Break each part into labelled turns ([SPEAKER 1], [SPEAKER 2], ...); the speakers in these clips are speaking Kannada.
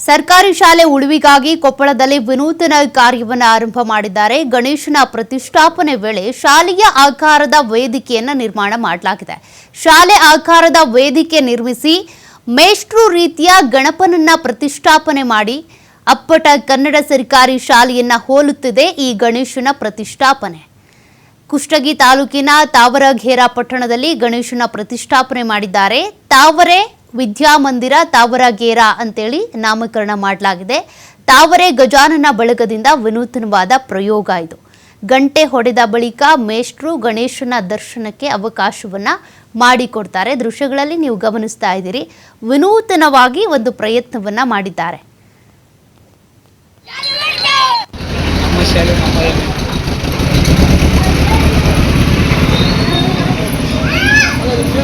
[SPEAKER 1] ಸರ್ಕಾರಿ ಶಾಲೆ ಉಳಿವಿಗಾಗಿ ಕೊಪ್ಪಳದಲ್ಲಿ ವಿನೂತನ ಕಾರ್ಯವನ್ನು ಆರಂಭ ಮಾಡಿದ್ದಾರೆ. ಗಣೇಶನ ಪ್ರತಿಷ್ಠಾಪನೆ ವೇಳೆ ಶಾಲೆಯ ಆಕಾರದ ವೇದಿಕೆಯನ್ನು ನಿರ್ಮಾಣ ಮಾಡಲಾಗಿದೆ. ಶಾಲೆ ಆಕಾರದ ವೇದಿಕೆ ನಿರ್ಮಿಸಿ ಮೇಷ್ಟ್ರು ರೀತಿಯ ಗಣಪನನ್ನ ಪ್ರತಿಷ್ಠಾಪನೆ ಮಾಡಿ ಅಪ್ಪಟ ಕನ್ನಡ ಸರ್ಕಾರಿ ಶಾಲೆಯನ್ನ ಹೋಲುತ್ತಿದೆ ಈ ಗಣೇಶನ ಪ್ರತಿಷ್ಠಾಪನೆ. ಕುಷ್ಟಗಿ ತಾಲೂಕಿನ ತಾವರಘೇರಾ ಪಟ್ಟಣದಲ್ಲಿ ಗಣೇಶನ ಪ್ರತಿಷ್ಠಾಪನೆ ಮಾಡಿದ್ದಾರೆ. ತಾವರೆ ವಿದ್ಯಾಮಂದಿರ ತಾವರಗೇರ ಅಂತೇಳಿ ನಾಮಕರಣ ಮಾಡಲಾಗಿದೆ. ತಾವರೆ ಗಜಾನನ ಬಳಗದಿಂದ ವಿನೂತನವಾದ ಪ್ರಯೋಗ ಇದು. ಗಂಟೆ ಹೊಡೆದ ಬಳಿಕ ಮೇಷ್ಟ್ರು ಗಣೇಶನ ದರ್ಶನಕ್ಕೆ ಅವಕಾಶವನ್ನ ಮಾಡಿಕೊಡ್ತಾರೆ. ದೃಶ್ಯಗಳಲ್ಲಿ ನೀವು ಗಮನಿಸ್ತಾ ಇದ್ದೀರಿ. ವಿನೂತನವಾಗಿ ಒಂದು ಪ್ರಯತ್ನವನ್ನ ಮಾಡಿದ್ದಾರೆ.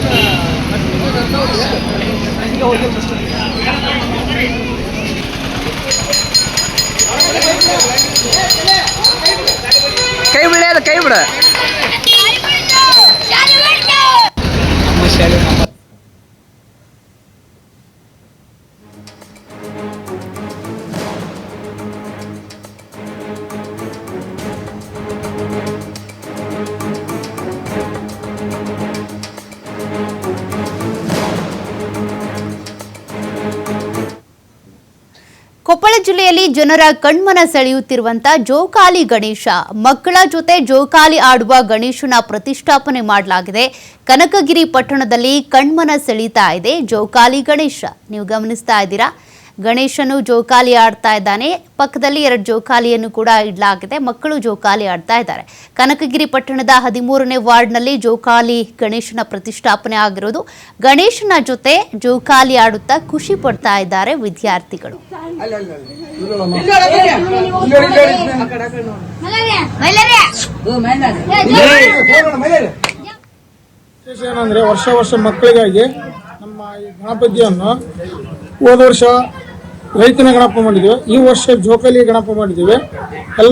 [SPEAKER 2] Yeah. ಕೈ ಬಿಡ ಕೈ ಬಿಡ? ನಮ್ಮ
[SPEAKER 1] ಕೊಪ್ಪಳ ಜಿಲ್ಲೆಯಲ್ಲಿ ಜನರ ಕಣ್ಮನ ಸೆಳೆಯುತ್ತಿರುವಂತ ಜೋಕಾಲಿ ಗಣೇಶ. ಮಕ್ಕಳ ಜೊತೆ ಜೋಕಾಲಿ ಆಡುವ ಗಣೇಶನ ಪ್ರತಿಷ್ಠಾಪನೆ ಮಾಡಲಾಗಿದೆ. ಕನಕಗಿರಿ ಪಟ್ಟಣದಲ್ಲಿ ಕಣ್ಮನ ಸೆಳೀತಾ ಇದೆ ಜೋಕಾಲಿ ಗಣೇಶ. ನೀವು ಗಮನಿಸ್ತಾ ಇದ್ದೀರಾ? ಗಣೇಶನು ಜೋಕಾಲಿ ಆಡ್ತಾ ಇದ್ದಾನೆ. ಪಕ್ಕದಲ್ಲಿ ಎರಡು ಜೋಕಾಲಿಯನ್ನು ಕೂಡ ಇಡಲಾಗಿದೆ. ಮಕ್ಕಳು ಜೋಕಾಲಿ ಆಡ್ತಾ ಇದ್ದಾರೆ. ಕನಕಗಿರಿ ಪಟ್ಟಣದ ಹದಿಮೂರನೇ ವಾರ್ಡ್ನಲ್ಲಿ ಜೋಕಾಲಿ ಗಣೇಶನ ಪ್ರತಿಷ್ಠಾಪನೆ ಆಗಿರೋದು. ಗಣೇಶನ ಜೊತೆ ಜೋಕಾಲಿ ಆಡುತ್ತಾ ಖುಷಿ ಪಡ್ತಾ ಇದ್ದಾರೆ ವಿದ್ಯಾರ್ಥಿಗಳು.
[SPEAKER 3] ಏನಂದ್ರೆ ವರ್ಷ ವರ್ಷ ಮಕ್ಕಳಿಗಾಗಿ ನಮ್ಮ ಈ ಗಣಪತಿಯನ್ನು ಹೋದ ವರ್ಷ ರೈತನ ಗಣಪ ಮಾಡಿದ್ದೇವೆ. ಈ ವರ್ಷ ಜೋಕಾಲಿ ಗಣಪ ಮಾಡಿದ್ದೇವೆ. ಎಲ್ಲ